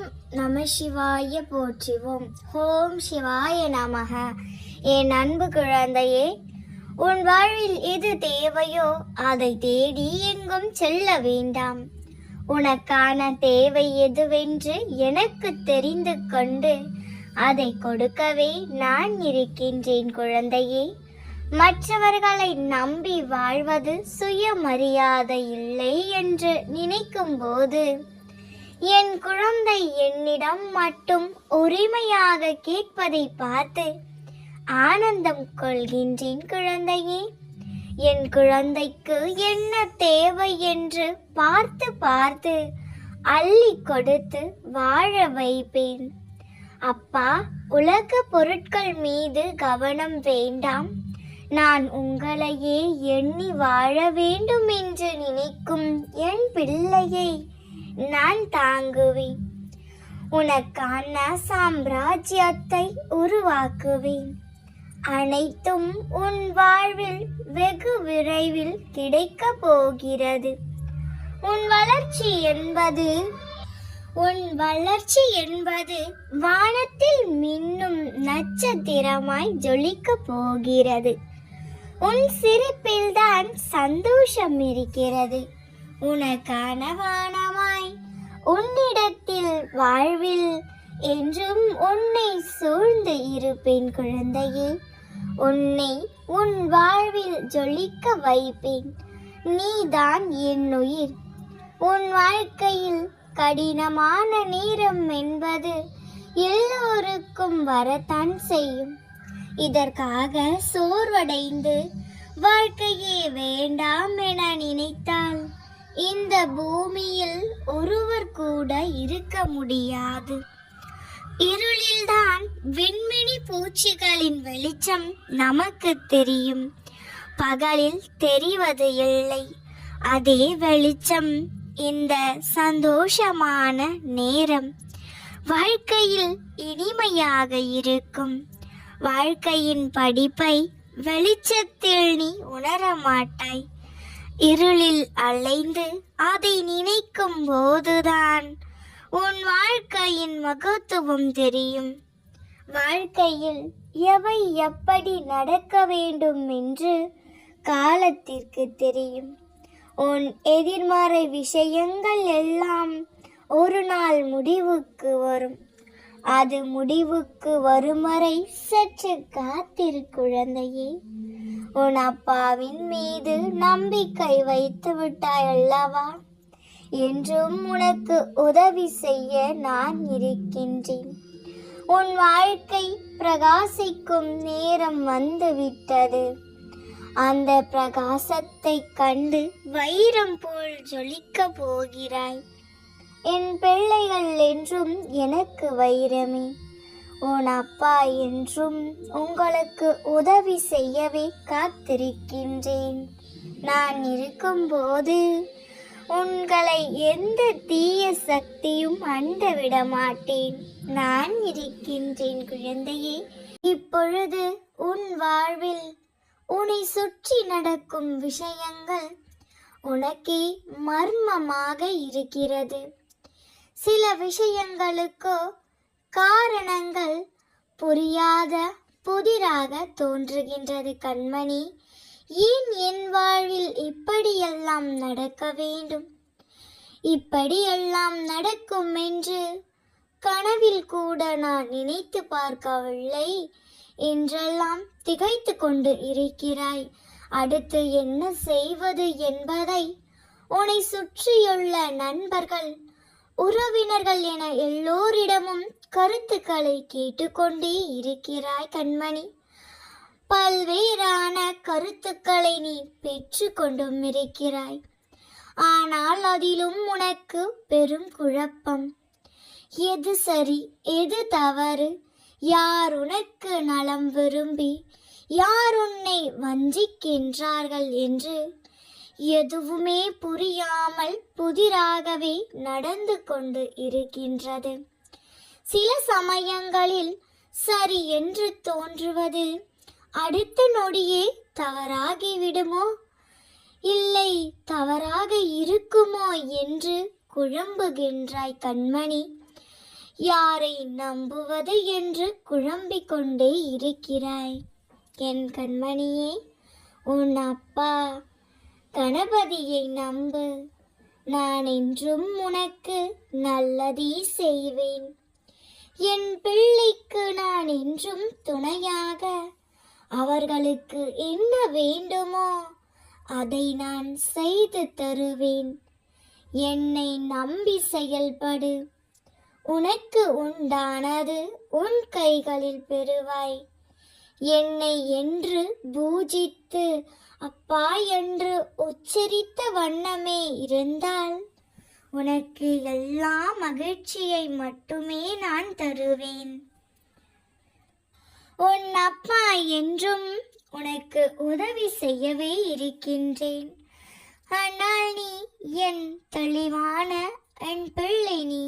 ஓம் நம சிவாய போற்றிவோம். ஓம் சிவாய நமக. என் அன்பு குழந்தையே உன் வாழ்வில் எது தேவையோ அதை தேடி எங்கும் செல்ல வேண்டாம். உனக்கான தேவை எதுவென்று எனக்கு தெரிந்து கொண்டு அதை கொடுக்கவே நான் இருக்கின்றேன் குழந்தையே. மற்றவர்களை நம்பி வாழ்வது சுயமரியாதை இல்லை என்று நினைக்கும் போது என் குழந்தை என்னிடம் மட்டும் உரிமையாக கேட்பதை பார்த்து ஆனந்தம் கொள்கின்றேன் குழந்தையே. என் குழந்தைக்கு என்ன தேவை என்று பார்த்து பார்த்து அள்ளி கொடுத்து வாழ வைப்பேன். அப்பா உலக பொருட்கள் மீது கவனம் வேண்டாம். நான் உங்களையே எண்ணி வாழ வேண்டும் என்று நினைக்கும் என் பிள்ளையை. நான் தாங்குவேன். உனக்கான சாம்ராஜ்யத்தை உருவாக்குவேன். அனைத்தும் உன் வாழ்வில் வெகு விரைவில் கிடைக்க போகிறது. உன் வளர்ச்சி என்பது உன் வளர்ச்சி என்பது வானத்தில் மின்னும் நட்சத்திரமாய் ஜொலிக்க போகிறது. உன் சிரிப்பில்தான் சந்தோஷம் இருக்கிறது. உனக்கான வானமா உன்னிடத்தில் வாழ்வில் என்றும் உன்னை சூழ்ந்து இருப்பேன் குழந்தையே. உன்னை உன் வாழ்வில் ஜொலிக்க வைப்பேன். நீதான் என் உயிர். உன் வாழ்க்கையில் கடினமான நேரம் என்பது எல்லோருக்கும் வரத்தான் செய்யும். இதற்காக சோர்வடைந்து வாழ்க்கையே வேண்டாம் என நினைத்தாள் இந்த பூமியில் ஒருவர் கூட இருக்க முடியாது. இருளில்தான் விண்மினி பூச்சிகளின் வெளிச்சம் நமக்கு தெரியும். பகலில் தெரிவது இல்லை. அதே வெளிச்சம் இந்த சந்தோஷமான நேரம் வாழ்க்கையில் இனிமையாக இருக்கும். வாழ்க்கையின் படிப்பை வெளிச்சத்தில் நீ உணர மாட்டாய் இருளில் அலைந்து அதை நினைக்கும் போதுதான். உன் வாழ்க்கையின் மகத்துவம் தெரியும். வாழ்க்கையில் எவை எப்படி நடக்க வேண்டும் என்று காலத்திற்கு தெரியும். உன் எதிர்மறை விஷயங்கள் எல்லாம் ஒரு நாள் முடிவுக்கு வரும். அது முடிவுக்கு வரும் வரை சற்று காத்திரு குழந்தையே. உன் அப்பாவின் மீது நம்பிக்கை வைத்து விட்டாய் அல்லவா? என்றும் உனக்கு உதவி செய்ய நான் இருக்கின்றேன். உன் வாழ்க்கை பிரகாசிக்கும் நேரம் வந்துவிட்டது. அந்த பிரகாசத்தை கண்டு வைரம் போல் ஜொலிக்க போகிறாய். என் பிள்ளைகள் என்றும் எனக்கு வைரமே. உன் அப்பா என்றும் உங்களுக்கு உதவி செய்யவே காத்திருக்கின்றேன். நான் இருக்கும்போது உங்களை எந்த தீய சக்தியும் அண்ட விட மாட்டேன் நான் இருக்கின்றேன் குழந்தையே. இப்பொழுது உன் வாழ்வில் உன்னை சுற்றி நடக்கும் விஷயங்கள் உனக்கே மர்மமாக இருக்கிறது. சில விஷயங்களுக்கோ காரணங்கள் புரியாத புதிராக தோன்றுகின்றது கண்மணி. ஏன் என் வாழ்வில் இப்படியெல்லாம் நடக்க வேண்டும்? இப்படியெல்லாம் நடக்கும் என்று கனவில் கூட நான் நினைத்து பார்க்கவில்லை. என்றெல்லாம் திகைத்து கொண்டு இருக்கிறாய். அடுத்து என்ன செய்வது என்பதை உன்னை சுற்றியுள்ள நண்பர்கள் உறவினர்கள் என எல்லோரிடமும் கருத்துக்களை கேட்டுக்கொண்டே இருக்கிறாய் கண்மணி. பல்வேறான கருத்துக்களை நீ பெற்று கொண்டும் இருக்கிறாய். ஆனால் அதிலும் உனக்கு பெரும் குழப்பம். எது சரி எது தவறு? யார் உனக்கு நலம் விரும்பி? யார் உன்னை வஞ்சிக்கின்றார்கள் என்று? எதுவுமே புரியாமல் புதிராகவே நடந்து கொண்டு இருக்கின்றது. சில சமயங்களில் சரி என்று தோன்றுவது அடுத்த நொடியே தவறாகி விடுமோ இல்லை தவறாக இருக்குமோ என்று குழம்புகின்றாய் கண்மணி. யாரை நம்புவது என்று குழம்பிக் கொண்டே இருக்கிறாய்? என் கண்மணியே உன் அப்பா கணபதியை நம்பு. நான் என்றும் உனக்கு நல்லதே செய்வேன். என் பிள்ளைக்கு நான் என்றும் துணையாக. அவர்களுக்கு என்ன வேண்டுமோ அதை நான் செய்து தருவேன். என்னை நம்பி செயல்படு. உனக்கு உண்டானது உன் கைகளில் பெறுவாய். என்னை என்று பூஜித்து அப்பா என்று உச்சரித்த வண்ணமே இருந்தால் உனக்கு எல்லா மகிழ்ச்சியை மட்டுமே நான் தருவேன். உன் அப்பா என்றும் உனக்கு உதவி செய்யவே இருக்கின்றேன். ஆனால் நீ என் தெளிவான என் பிள்ளை நீ.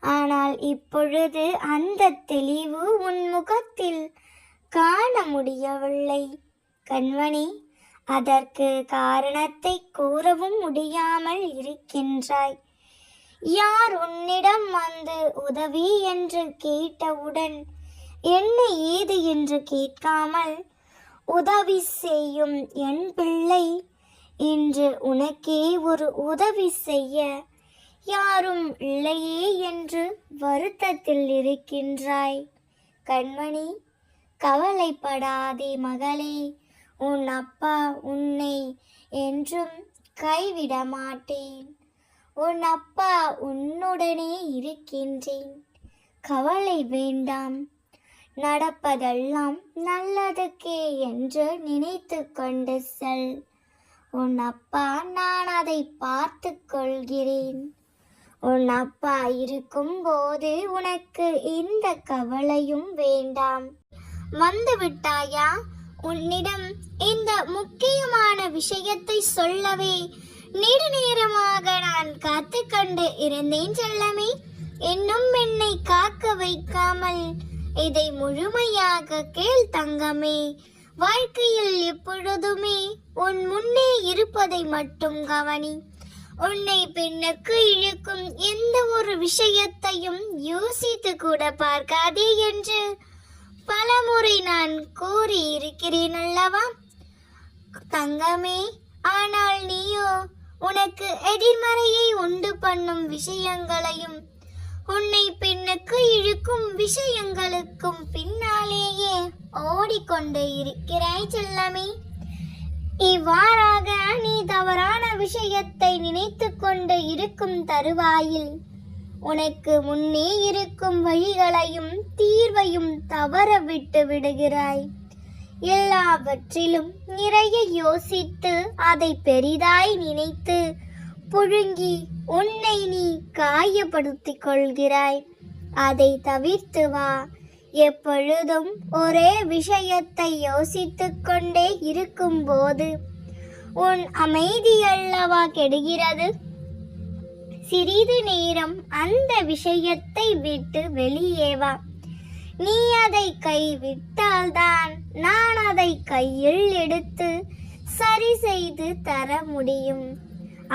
ஆனால் இப்பொழுது அந்த தெளிவு உன் முகத்தில் காண முடியவில்லை. கண்மணி அதற்கு காரணத்தை கூறவும் முடியாமல் இருக்கின்றாய். யார் உன்னிடம் வந்து உதவி என்று கேட்டவுடன் என்ன ஏது என்று கேட்காமல் உதவி செய்யும் என் பிள்ளை இன்று உனக்கே ஒரு உதவி செய்ய யாரும் இல்லையே என்று வருத்தத்தில் இருக்கின்றாய். கண்மணி கவலைப்படாதே மகளே உன் அப்பா உன்னை என்றும் கைவிட மாட்டேன் உன் அப்பா உன்னுடனே இருக்கின்றேன். கவலை வேண்டாம். நடப்பதெல்லாம் நல்லதுக்கே என்று நினைத்து கொண்டு செல். உன் அப்பா நான் அதை பார்த்து கொள்கிறேன். உன் அப்பா இருக்கும்போது உனக்கு எந்த கவலையும் வேண்டாம். வந்து விட்டாயா உன்னிடம் இந்த முக்கியமான விஷயத்தை சொல்லவே நெடுநேரமாக நான் காத்து கொண்டு இருந்தேன் செல்லமே. இன்னும் என்னை காக்க வைக்காமல் இதை முழுமையாக கேள் தங்கமே. வாழ்க்கையில் எப்பொழுதுமே உன் முன்னே இருப்பதை மட்டும் கவனி. உன்னை பெண்ணுக்கு இழுக்கும் எந்த ஒரு விஷயத்தையும் யோசித்து கூட பார்க்காதே என்று பலமுறை நான் கூறியிருக்கிறேன் அல்லவா தங்கமே ஆனால் நீயோ உனக்கு எதிர்மறையை உண்டு பண்ணும் விஷயங்களையும் உன்னை பெண்ணுக்கு இழுக்கும் விஷயங்களுக்கும் பின்னாலேயே ஓடிக்கொண்டு இருக்கிறாய் செல்லமே. இவ்வாறாக நீ தவறான விஷயத்தை நினைத்து கொண்டு இருக்கும் தருவாயில் உனக்கு முன்னே இருக்கும் வழிகளையும் தீர்வையும் தவற விட்டு விடுகிறாய். எல்லாவற்றிலும் நிறைய யோசித்து அதை பெரிதாய் நினைத்து புழுங்கி உன்னை நீ காயப்படுத்திக் கொள்கிறாய். அதை தவிர்த்து வா. எப்பொழுதும் ஒரே விஷயத்தை யோசித்துக் கொண்டே இருக்கும்போது உன் அமைதியல்லவா கெடுகிறது? சிறிது நேரம் அந்த விஷயத்தை விட்டு வெளியே வா. நீ அதை கைவிட்டால்தான் நான் அதை கையில் எடுத்து சரி செய்து தர முடியும்.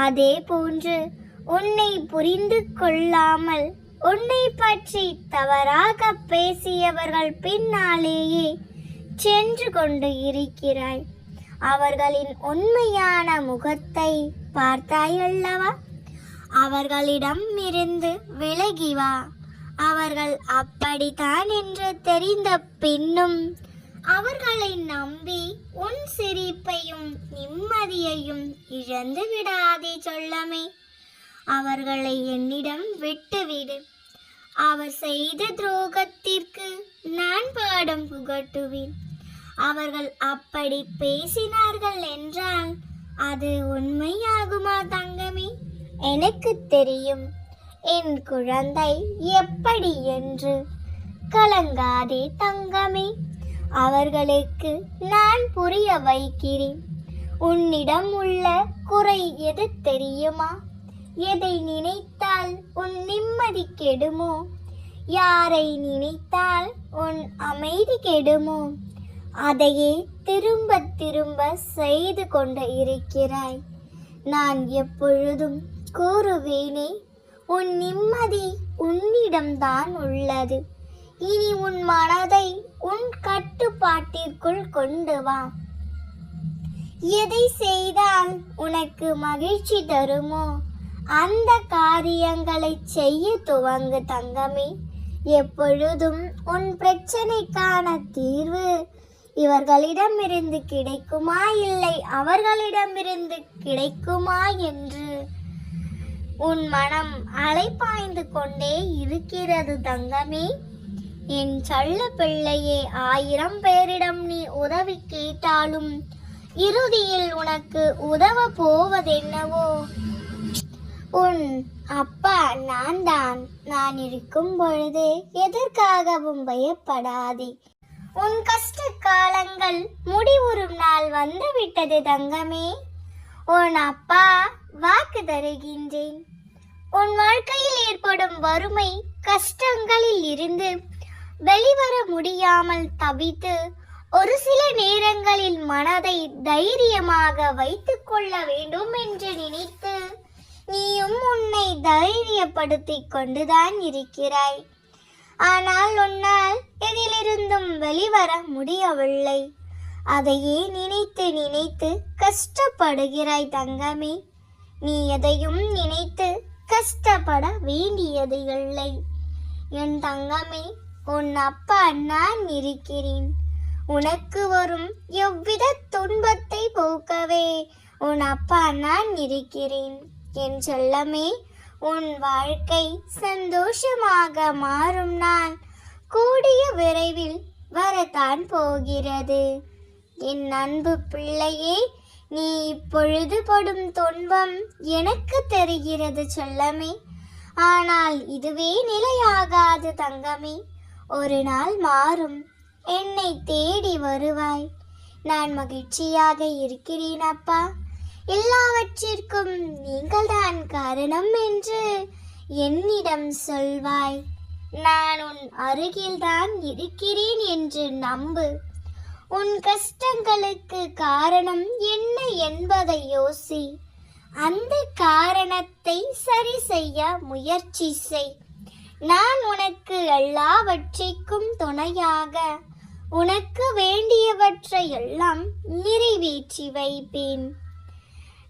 அதே போன்று உன்னை புரிந்து கொள்ளாமல் உன்னை பற்றி தவறாக பேசியவர்கள் பின்னாலேயே சென்று கொண்டு இருக்கிறாய். அவர்களின் உண்மையான முகத்தை பார்த்தாயல்லவா? அவர்களிடம் இருந்து விலகி வா. அவர்கள் அப்படித்தான் என்று தெரிந்த பின்னும் அவர்களை நம்பி உன் சிரிப்பையும் நிம்மதியையும் இழந்து விடாதே சொல்லமே. அவர்களை என்னிடம் விட்டுவிடு. அவர் செய்த துரோகத்திற்கு நான் பாடம் புகட்டுவேன். அவர்கள் அப்படி பேசினார்கள் என்றால் அது உண்மையாகுமா தங்கமே? எனக்கு தெரியும். என் குழந்தை எப்படி என்று. கலங்காதே தங்கமே. அவர்களுக்கு நான் புரிய வைக்கிறேன். உன்னிடம் உள்ள குறை எது தெரியுமா? எதை நினைத்தால் உன் நிம்மதி கெடுமோ? யாரை நினைத்தால் உன் அமைதி கெடுமோ? அதையே திரும்ப திரும்ப செய்து கொண்டு இருக்கிறாய். நான் எப்பொழுதும் கூறுவேனே உன் நிம்மதி உன்னிடம்தான் உள்ளது. இனி உன் மனதை உன் கட்டுப்பாட்டிற்குள் கொண்டு வா. எதை செய்தால் உனக்கு மகிழ்ச்சி தருமோ அந்த காரியங்களை செய்ய துவங்கு தங்கமே. எப்பொழுதும் உன் பிரச்சனைக்கான தீர்வு இவர்களிடமிருந்து கிடைக்குமா இல்லை அவர்களிடமிருந்து கிடைக்குமா என்று உன் மனம் அலைப்பாய்ந்து கொண்டே இருக்கிறது தங்கமே. என் சொல்ல பிள்ளையே ஆயிரம் பேரிடம் நீ உதவி கேட்டாலும் இறுதியில் உனக்கு உதவ போவதென்னவோ? உன் அப்பா நான் தான் நான் இருக்கும் பொழுது எதற்காகவும் பயப்படாதே. உன் கஷ்ட காலங்கள் முடிவுறும் நாள் வந்துவிட்டது தங்கமே. உன் அப்பா வாக்கு தருகின்றேன். உன் வாழ்க்கையில் ஏற்படும் வறுமை கஷ்டங்களில் இருந்து வெளிவர முடியாமல் தவித்து ஒரு சில நேரங்களில் மனதை தைரியமாக வைத்துக் கொள்ள வேண்டும் என்று நினைத்து நீயும் உன்னை தைரியப்படுத்திக் கொண்டுதான் இருக்கிறாய். ஆனால் உன்னால் எதிலிருந்தும் வெளிவர முடியவில்லை. அதையே நினைத்து நினைத்து கஷ்டப்படுகிறாய் தங்கமே. நீ எதையும் நினைத்து கஷ்டப்பட வேண்டியது இல்லை. என் தங்கமே உன் அப்பா நான் இருக்கிறேன். உனக்கு வரும் எவ்வித துன்பத்தை போக்கவே உன் அப்பா நான் இருக்கிறேன். என் செல்லமே உன் வாழ்க்கை சந்தோஷமாக மாறும் நாள் கூடிய விரைவில் வரத்தான் போகிறது. என் அன்பு பிள்ளையே நீ இப்பொழுது படும் துன்பம் எனக்கு தெரிகிறது செல்லமே. ஆனால் இதுவே நிலையாகாது தங்கமே. ஒரு நாள் மாறும் என்னை தேடி வருவாய். நான் மகிழ்ச்சியாக இருக்கிறேன் அப்பா. எல்லாவற்றிற்கும் நீங்கள்தான் காரணம் என்று என்னிடம் சொல்வாய். நான் உன் அருகில்தான் இருக்கிறேன் என்று நம்பு. உன் கஷ்டங்களுக்கு காரணம் என்ன என்பதை யோசி. அந்த காரணத்தை சரி செய்ய முயற்சி செய். நான் உனக்கு எல்லாவற்றிற்கும் துணையாக உனக்கு வேண்டியவற்றை எல்லாம் நிறைவேற்றி வைப்பேன்.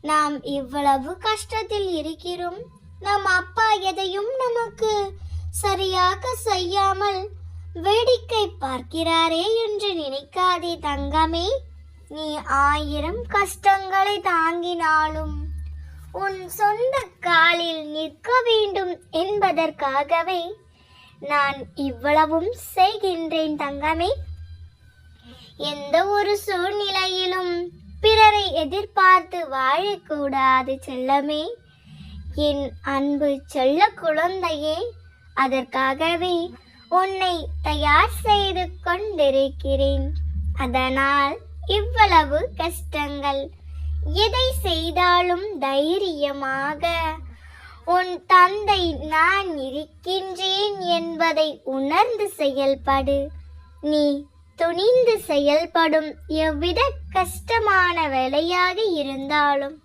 நாம் இவ்வளவு கஷ்டத்தில் இருக்கிறோம். நம் அப்பா எதையும் நமக்கு சரியாக செய்யாமல் வேடிக்கை பார்க்கிறாரே என்று நினைக்காதே தங்கமே. நீ ஆயிரம் கஷ்டங்களை தாங்கினாலும் உன் சொந்த காலில் நிற்க வேண்டும் என்பதற்காகவே நான் இவ்வளவும் செய்கின்றேன் தங்கமே. எந்த ஒரு சூழ்நிலையிலும் பிறரை எதிர்பார்த்து வாழக்கூடாது செல்லமே. என் அன்பு செல்ல குழந்தையே அதற்காகவே உன்னை தயார் செய்து கொண்டிருக்கிறேன். அதனால் இவ்வளவு கஷ்டங்கள். எதை செய்தாலும் தைரியமாக. உன் தந்தை நான் இருக்கின்றேன் என்பதை உணர்ந்து செயல்படு. நீ துணிந்து செயல்படும் எவ்வித கஷ்டமான வேலையாக இருந்தாலும்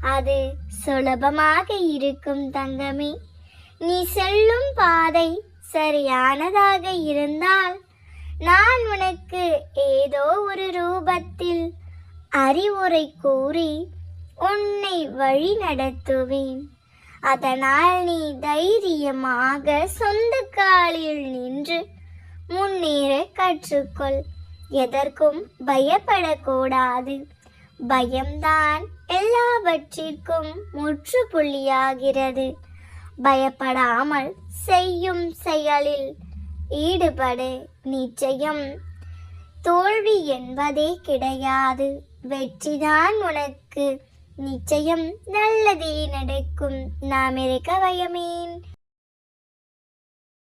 அது சுலபமாக இருக்கும் தங்கமே. நீ செல்லும் பாதை சரியானதாக இருந்தால் நான் உனக்கு ஏதோ ஒரு ரூபத்தில் அறிவுரை கூறி உன்னை வழி நடத்துவேன். அதனால் நீ தைரியமாக சொந்த காலில் நின்று முன்னேற கற்றுக்கொள். எதற்கும் பயப்படக்கூடாது. பயம்தான் எல்லாவற்றிற்கும் முற்றுப்புள்ளியாகிறது. பயப்படாமல் செய்யும் செயலில் ஈடுபடு நிச்சயம். தோல்வி என்பதே கிடையாது. வெற்றிதான் உனக்கு. நிச்சயம் நல்லதே நடக்கும். நாம் இருக்க வயமேன்.